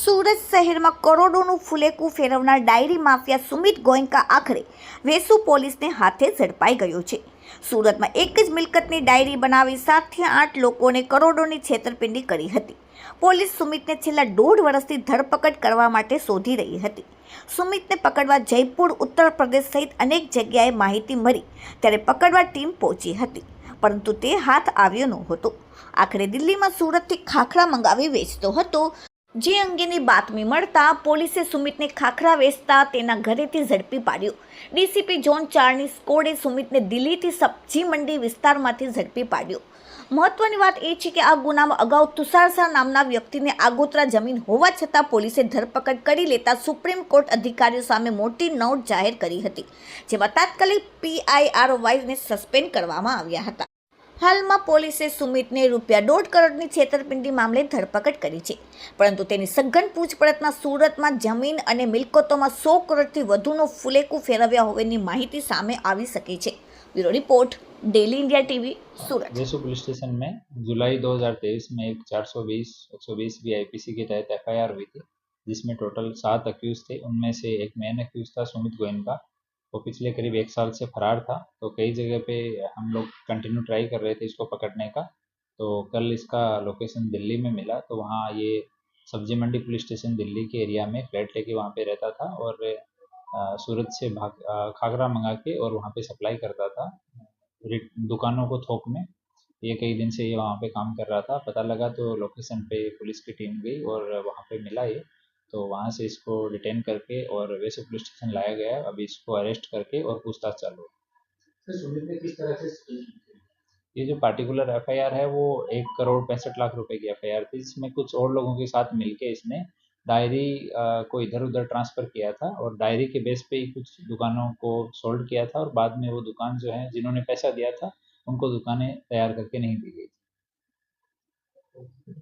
સુરત શહેરમાં કરોડોનું ફુલેકું ફેરવનાર ડાયરી માફિયા સુમિત ગોયંકા આખરે વેસુ પોલીસને હાથે ઝડપાઈ ગયો છે. સુરતમાં એક જ મિલકતની ડાયરી બનાવી સાતથી આઠ લોકોને કરોડોની છેતરપિંડી કરી હતી. પોલીસ સુમિતને છેલ્લા દોઢ વર્ષથી ધરપકડ કરવા માટે શોધી રહી હતી. સુમિતને પકડવા જયપુર, ઉત્તર પ્રદેશ સહિત અનેક જગ્યાએ માહિતી મળી ત્યારે પકડવા ટીમ પહોંચી હતી, પરંતુ તે હાથ આવ્યો નહોતો. આખરે દિલ્હીમાં સુરતથી ખાખરા મંગાવી વેચતો હતો. જે અંગેની બાતમી મળતા પોલીસે સુમિતને ખાખરા વેચતા તેના ઘરેથી ઝડપી પાડ્યો. ડીસીપી ઝોન ચારની સ્કોડે સુમિતને દિલ્હીથી સબ્જી મંડી વિસ્તારમાંથી ઝડપી પાડ્યો. મહત્વની વાત એ છે કે આ ગુનામાં અગાઉ તુષાર શાહ નામના વ્યક્તિને આગોતરા જમીન હોવા છતાં પોલીસે ધરપકડ કરી લેતા સુપ્રીમ કોર્ટ અધિકારીઓ સામે મોટી નોટ જાહેર કરી હતી, જેમાં તાત્કાલિક પીઆઈઆરવાયને સસ્પેન્ડ કરવામાં આવ્યા હતા. હાલમાં પોલીસે સુમિતને રૂપિયા દોઢ કરોડની છેતરપિંડી મામલે ધરપકડ કરી છે પરંતુ તેની સઘન પૂછપરછમાં સુરતમાં જમીન અને મિલકતોમાં સો કરોડથી વધુનો ફુલેકું ફેરવ્યા હોવાની માહિતી सामे આવી શકે છે bureau report daily India TV Surat Vesu police station में जुलाई 2023 में एक 420 120 बी आईपीसी के तहत एफआईआर हुई थी जिसमें टोटल सात अक्यूज थे उनमें से एक मेन अक्यूज था सुमित गोयनका वो पिछले करीब एक साल से फरार था तो कई जगह पे हम लोग कंटिन्यू ट्राई कर रहे थे इसको पकड़ने का। तो कल इसका लोकेशन दिल्ली में मिला तो वहाँ ये सब्ज़ी मंडी पुलिस स्टेशन दिल्ली के एरिया में फ्लैट लेके वहाँ पे रहता था और सूरत से भाग खागरा मंगा के और वहाँ पे सप्लाई करता था। दुकानों को थोक में। ये कई दिन से ये वहाँ पे काम कर रहा था। पता लगा तो लोकेशन पे पुलिस की टीम गई और वहाँ पे मिला ये। तो वहाँ से इसको डिटेन करके और वैसे पुलिस स्टेशन लाया गया है। अभी इसको अरेस्ट करके और पूछताछ चालू है। किस तरह से? ये जो पार्टिकुलर एफआईआर है वो एक करोड़ पैंसठ लाख रुपए की एफ़ थी जिसमें कुछ और लोगों के साथ मिलके इसने डायरी को इधर उधर ट्रांसफ़र किया था और डायरी के बेस पे ही कुछ दुकानों को सोल्ड किया था और बाद में वो दुकान जो है जिन्होंने पैसा दिया था उनको दुकानें तैयार करके नहीं दी गई थी।